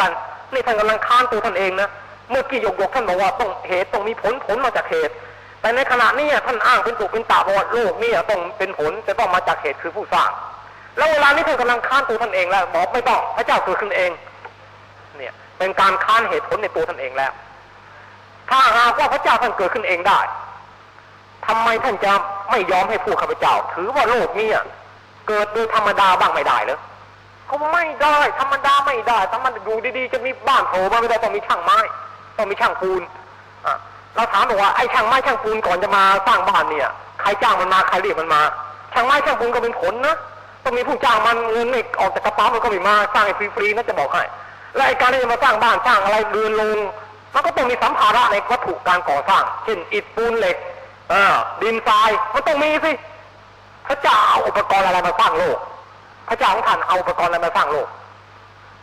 กัน นี่ท่านกำลังค้านตัวท่านเองนะเมื่อกี้ยกยกท่านบอกว่าต้องเหตุต้องมีผลผลมาจากเหตุ แต่ในขณะนี้ท่านอ้างเป็นตุเป็นตาบอกว่าโลกนี่ต้องเป็นผลจะต้องมาจากเหตุคือผู้สร้าง แล้วเวลานี้ท่านกำลังค้านตัวท่านเองแล้วบอกไม่ต้องพระเจ้าเกิดขึ้นเอง เนี่ยเป็นการค้านเหตุผลในตัวท่านเองแล้ว ถ้าหากว่าพระเจ้าท่านเกิดขึ้นเองได้ทำไมท่านจะไม่ยอมให้ผู้ข้าพเจ้า ถือว่าโลกนี้เกิดโดยธรรมดาบ้างไม่ได้เหรอ ก็ไม่ได้ ธรรมดาไม่ได้ถ้ามันอยู่ดีๆจะมีบ้านโผล่มาไม่ได้ต้องมีช่างไม้ ต้องมีช่างปูนอะเราถามบอกว่าไอ้ช่างไม้ช่างปูนก่อนจะมาสร้างบ้านเนี่ย ใครจ้างมันมาใครเรียกมันมา ช่างไม้ช่างปูนก็เป็นผลนะต้องมีผู้จ้างมันเงินไม่ออกจากกระเป๋ามันก็ไม่มาสร้างให้ฟรีๆนะจะบอกให้และไอ้การที่จะมาสร้างบ้านสร้างอะไรเรือนโรงมันก็ต้องมีสัมภาระในวัตถุการก่อสร้าง เช่นอิฐปูนเหล็กดินทรายมันต้องมีสิพระเจ้าเอาอุปกรณ์อะไรมาสร้างโลก พระเจ้าของท่านเอาอุปกรณ์อะไรมาสร้างโลก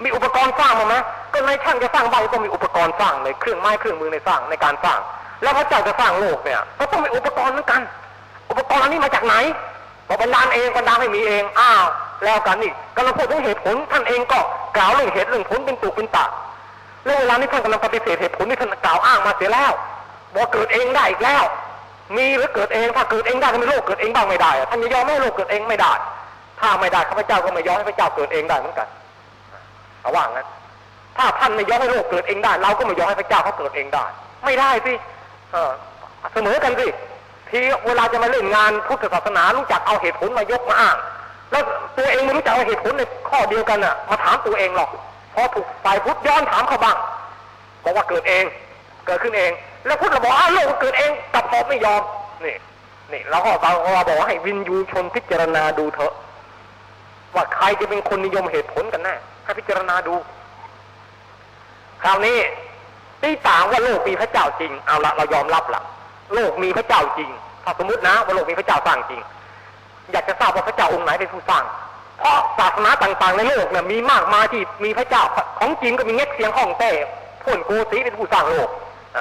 มีอุปกรณ์สร้างมาไหมก็ในช่างจะสร้างบ้านก็มีอุปกรณ์สร้างในเครื่องไม้เครื่องมือในสร้างในการสร้าง แล้วพระเจ้าจะสร้างโลกเนี่ย ก็ต้องมีอุปกรณ์เหมือนกัน อุปกรณ์อันนี้มาจากไหนบอกบันดาเองบันดาให้มีเองอ้าวแล้วกันนี่กำลังพูดถึงเหตุผลท่านเองก็กล่าวเรื่องเหตุเรื่องผลเป็นตุเป็นตะแล้วเวลานี้ท่านกำลังปฏิเสธเหตุผลที่ท่านกล่าวอ้างมาเสียแล้วบอกเกิดเองได้อีกแล้ว มีหรือเกิดเองถ้าเกิดเองได้ทำไมโลกเกิดเองบ้างไม่ได้ท่านจะยอมให้โลกเกิดเองไม่ได้ ถ้าไม่ได้ข้าพเจ้าก็ไม่ยอมให้พระเจ้าเกิดเองได้เหมือนกันเอาว่างั้นถ้าท่านไม่ยอมให้โลกเกิดเองได้ เราก็ไม่ยอมให้พระเจ้าเขาเกิดเองได้ ไม่ได้สิเสมอกันสิทีเวลาจะมาเล่นงานพุทธศาสนารู้จักเอาเหตุผลมายกมาอ้างแล้วตัวเองไม่รู้จักเอาเหตุผลในข้อเดียวกันอะ มาถามตัวเองหรอกพอถูกฝ่ายพุทธย้อนถามเขาบ้างบอกว่าเกิดเอง เกิดขึ้นเอง แล้วพุทธราบอกอ้าวโลกเกิดเองกลับตอบไม่ยอมนี่นี่เราก็เราบอกว่าให้วินยูชนพิจารณาดูเถอะ ว่าใครจะเป็นคนนิยมเหตุผลกันแน่ให้พิจารณาดู คราวนี้ที่ต่างว่าโลกมีพระเจ้าจริง เอาละเรายอมรับละโลกมีพระเจ้าจริงถ้าสมมตินะว่าโลกมีพระเจ้าสร้างจริง อยากจะทราบว่าพระเจ้าองค์ไหนเป็นผู้สร้าง เพราะศาสนาต่างๆ ในโลกเนี่ยมีมากมายที่มีพระเจ้าของจริงก็มีเง็กเสียงของเต้พ่นโกสีเป็นผู้สร้างโลกอ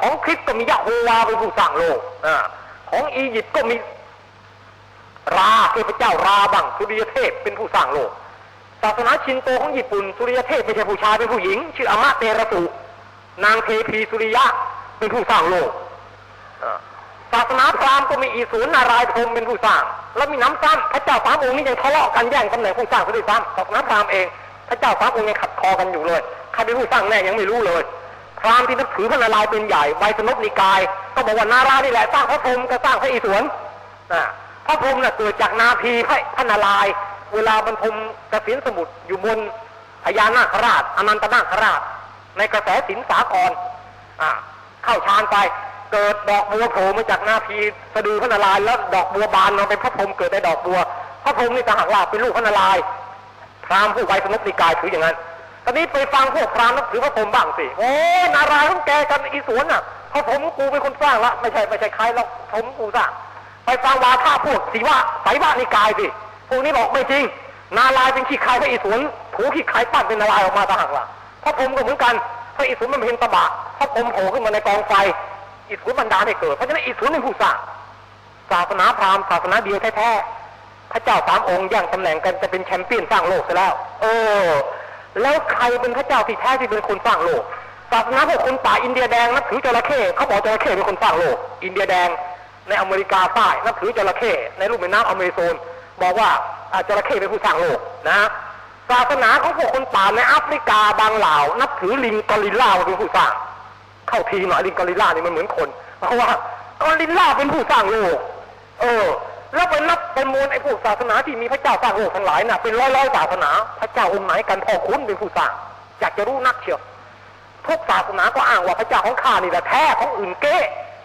ของคริสต์ก็มียะโฮวาเป็นผู้สร้างโลกอของอียิปต์ก็มี ราเทพเจ้าราบังสุริยเทพเป็นผู้สร้างโลก ศาสนาชินโตของญี่ปุ่นสุริยเทพไม่ใช่ผู้ชายเป็นผู้หญิง ชื่ออามะเตระสุนางเทพีสุริยะเป็นผู้สร้างโลกศาสนาพราหมณ์ก็มีอีศูนนารายพรมเป็นผู้สร้าง แล้วมีน้ำซ้ำพระเจ้าสามองค์นี้ยังทะเลาะกันแย่งตำแหน่งผู้สร้างซะด้วยซ้ำศาสนาพราหมณ์เอง พระเจ้าสามองค์ยังขัดคอกันอยู่เลยใครเป็นผู้สร้างแน่ยังไม่รู้เลยพราหมณ์ที่นับถือพระนารายณ์เป็นใหญ่ไวยสนพนิกาย ก็บอกว่านารายนี่แหละสร้างพระพรหมก็สร้างพระอิศวร พระพรหมน่ะเกิดจากนาพีพระพระนารายเวลาบรรทมกระสินสมุทรอยู่บนพญานาคราชอนันตนาคราช ในกระแสสินสากรอ่าเข้าฌานไป เกิดดอกบัวโผล่มาจากนาพีสะดือพระนารายแล้วดอกบัวบานมาเป็นพระพรหมเกิดในดอกบัว พระพรหมนี่ต่างหากว่าเป็นลูกพระนารายพราหมณ์ผู้ไวสนพนิกายถืออย่างนั้นตอนนี้ไปฟังพวกพราหมณ์นับถือพระพรหมบ้างสิโอ้ยนารายต้องแกกันอีสวนน่ะพระพรหมกูเป็นคนสร้างละไม่ใช่ไม่ใช่ใครหรอกพรหมกูสร้าง ไปฟังวาทะพวกสีวะไสวะนิกายสิพวกนี้บอกไม่จริง นารายเป็นขี้ใครพระอิศวรถูขี้ใครปั้นเป็นนารายออกมาต่างหากล่ะพระพรหมก็เหมือนกันพระอิศวรมันเป็นตบะพระพรหมโผล่ขึ้นมาในกองไฟอิศวรบรรดาให้เกิดเพราะฉะนั้นอิศวรเป็นผู้สร้างศาสนาพราหมณ์ศาสนาเดียวแท้ๆพระเจ้าสามองค์แย่งตำแหน่งกันจะเป็นแชมเปี้ยนสร้างโลกซะแล้ว เออ แล้วใครเป็นพระเจ้าที่แท้ที่เป็นคนสร้างโลกศาสนาพวกคนป่าอินเดียแดงนับถือจระเข้เขาบอกจระเข้เป็นคนสร้างโลก อินเดียแดง ในอเมริกาใต้นับถือจระเข้ในรูปแม่น้ำอเมซอนบอกว่าจระเข้เป็นผู้สร้างโลกนะศาสนาของพวกคนป่าในแอฟริกาบางเหล่า นับถือลิงกอริลลาเป็นผู้สร้าง เข้าทีหน่อยลิงกอริลลานี่มันเหมือนคน เพราะว่ากอริลลาเป็นผู้สร้างโลก เออ แล้วไปนับเป็นมูลไอ้พวกศาสนาที่มีพระเจ้าสร้างโลกทั้งหลายน่ะเป็นร้อยร้อยศาสนา พระเจ้าองค์ไหนกันพ่อคุณเป็นผู้สร้าง อยากจะรู้นักเชียวทุกศาสนาก็อ้างว่าพระเจ้าของข้านี่แหละแท้ของอื่นเก้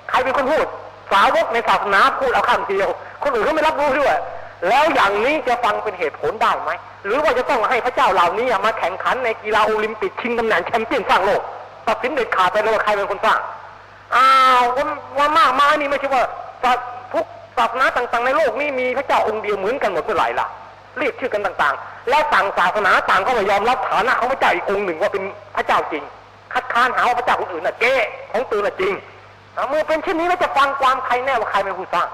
ใครเป็นคนพูด สาวกในศาสนาพูดเอาคำเดียว คนอื่นก็ไม่รับรู้ด้วยแล้วอย่างนี้จะฟังเป็นเหตุผลได้ไหม หรือว่าจะต้องให้พระเจ้าเหล่านี้มาแข่งขันในกีฬาโอลิมปิกชิงตำแหน่งแชมเปี้ยนสร้างโลกตัดสินเด็ดขาดไปเลยว่าใครเป็นคนสร้างอ้าวว่ามากมายนี่ไม่ใช่ว่าทุกศาสนาต่างๆในโลกนี้มีพระเจ้าองค์เดียวเหมือนกันหมดเมื่อไหร่ล่ะเรียกชื่อกันต่างๆ แล้วต่างศาสนาต่างก็ไม่ยอมรับฐานะของพระเจ้าอีกองค์หนึ่งว่าเป็นพระเจ้าจริง คัดค้านหาว่าพระเจ้าคนอื่นน่ะเก้ของตัวน่ะจริง เมื่อเป็นเช่นนี้แล้วจะฟังความใครแน่ว่าใครเป็นผู้สร้าง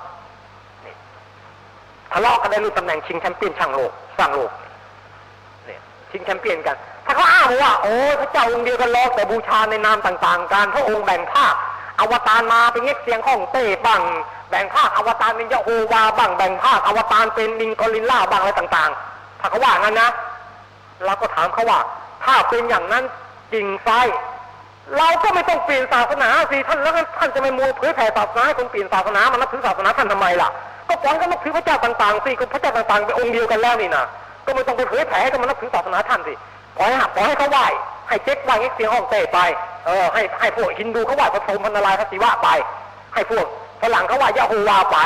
ทะเลาะกันในเรื่องตำแหน่งชิงแชมเปี้ยนช่างโลกสร้างโลกเนี่ยชิงแชมเปี้ยนกัน ถ้าเขาอ้างว่า โอ้ยพระเจ้าองค์เดียวกันหรอกแต่บูชาในนามต่างๆกันพระองค์แบ่งภาคอวตารมาเป็นเง็กเสียงของเต้บังแบ่งภาคอวตารเป็นยะโฮวาบังแบ่งภาคอวตารเป็นลิงกอริลล่าบังอะไรต่างๆ ถ้าเขาว่างั้นนะเราก็ถามเขาว่า ถ้าเป็นอย่างนั้นจริงไซ เราก็ไม่ต้องเปลี่ยนศาสนาสิท่านแล้วท่านจะไม่มัวเผยแผ่ศาสนาให้คนเปลี่ยนศาสนามานับถือศาสนาท่านทำไมล่ะ ก็ปล่อยกันนับถือพระเจ้าต่างๆสิก็พระเจ้าต่างๆเป็นองค์เดียวกันแล้วนี่นะก็ไม่ต้องไปเผยแผ่ให้กันนับถือศาสนาท่านสิปล่อยให้ปล่อยให้เขาไหว้ให้เจ๊กไหว้เงี้ยเสียงห้องเต้ไปเออให้ให้พวกฮินดูเขาไหว้พระพรหมพันนารายพระศิวะไป ให้พวกฝรั่งเขาไหว้ยะโฮวาไป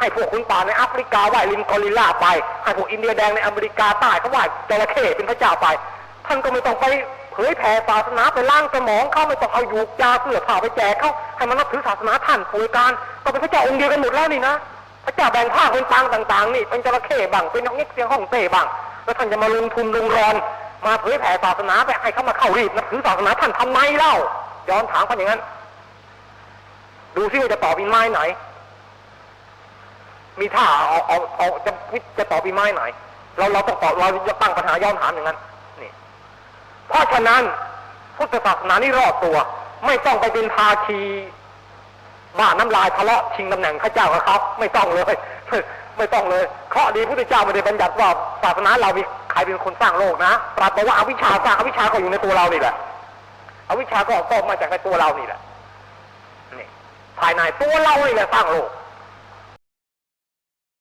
ให้พวกคุณป่าในแอฟริกาไหว้ลิงกอริลล่าไปให้พวกอินเดียแดงในอเมริกาใต้เขาไหว้จระเข้เป็นพระเจ้าไป ท่านก็ไม่ต้องไป ผยแผ่ศาสนาไปล้างสมองเข้าไม่ต้องเอาหยูกยาเสื้อผ้าไปแจกเขาให้มันนับถือศาสนาท่านป่วยการก็เป็นพระเจ้าองค์เดียวกันหมดแล้วนี่นะพระเจ้าแบ่งภาคเป็นปางต่าง ๆ นี่เป็นจระเข้บ้างเป็นนกเง็กเสียงห้องเต้บ้างแล้วท่านจะมาลงทุนลงแรงมาเผยแผ่ศาสนาไปให้เขามาเข้ารีบนับถือศาสนาท่านทำไมเล่าย้อนถามเขาอย่างนั้น ดูซิว่าจะตอบอีไม้ไหน มีท่าเอาเอาเอาจะจะตอบอีไม้ไหนเราเราต้องตอบเราจะตั้งปัญหาย้อนถามอย่างนั้นะฉะนั้นพุทธศาสนานี่รอบตัว ไม่ต้องไปเป็นภาคีบ้าน้ำลายทะเลาะชิงตำแหน่งข้าเจ้ากับเขาไม่ต้องเลย ไม่ต้องเลยเคราะดีพุทธเจ้าไม่ได้บัญญัติว่าศาสนาเรามีใครเป็นคนสร้างโลกนะตรับว่าอวิชชาสร้างอวิชชาก็อยู่ในตัวเรานี่แหละอวิชชาก็ก็มาจากในตัวเรานี่แหละนี่ภายในตัวเรานี่แหละสร้างโลก